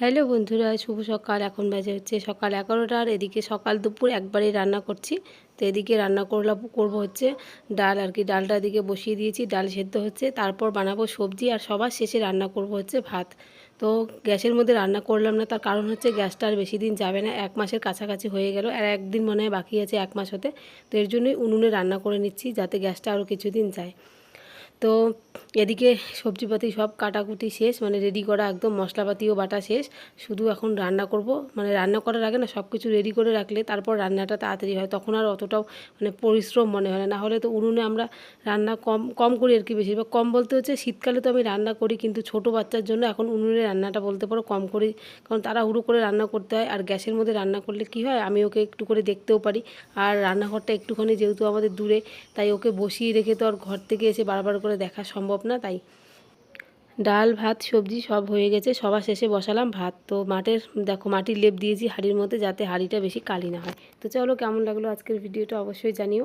Hello বন্ধুরা, শুভ সকাল। এখন বাজে হচ্ছে সকাল এগারোটার এদিকে সকাল দুপুর একবারেই রান্না করছি। তো এদিকে রান্না করলাম, করব হচ্ছে ডাল আর কি। ডালটা এদিকে বসিয়ে দিয়েছি, ডাল সেদ্ধ হচ্ছে। তারপর বানাবো সবজি আর সবার শেষে রান্না করব হচ্ছে ভাত। তো গ্যাসের মধ্যে রান্না করলাম না, তার কারণ হচ্ছে গ্যাসটা আর বেশি দিন যাবে না। এক মাসের কাছাকাছি হয়ে গেল, আর একদিন মনে হয় বাকি আছে এক মাস হতে। তো এর জন্যই উনুনে রান্না করে নিচ্ছি, যাতে গ্যাসটা আরও কিছুদিন যায়। তো এদিকে সবজিপাতি সব কাটাকুটি শেষ মানে রেডি করা একদম মশলাপাতিও বাটা শেষ। শুধু এখন রান্না করব। মানে রান্না করার আগে না সব কিছু রেডি করে রাখলে তারপর রান্নাটা তাড়াতাড়ি হয়। তখন আর অতটাও মানে পরিশ্রম মনে হয় না। হলে তো উনুনে আমরা রান্না কম কম করি আর কি বেশিরভাগ। কম বলতে হচ্ছে শীতকালে তো আমি রান্না করি, কিন্তু ছোট বাচ্চার জন্য এখন উনুনে রান্নাটা বলতে পারো কম করি। কারণ তারা হুড়ো করে রান্না করতে হয় আর গ্যাসের মধ্যে রান্না করলে কি হয়, আমি ওকে একটু করে দেখতেও পারি। আর রান্নাঘরটা একটুখানি যেহেতু আমাদের দূরে, তাই ওকে বসিয়ে রেখে তো আর ঘর থেকে এসে বারবার করে দেখা সম্ভব না, তাই ডাল, ভাত, সবজি সব হয়ে গেছে। সবার শেষে বসালাম ভাত। তো মাটির দেখো মাটির লেপ দিয়েছি হাড়ির মধ্যে যাতে হাড়িটা বেশি কালি না হয়। তো চলো কেমন লাগল আজকের ভিডিওটা অবশ্যই জানিও।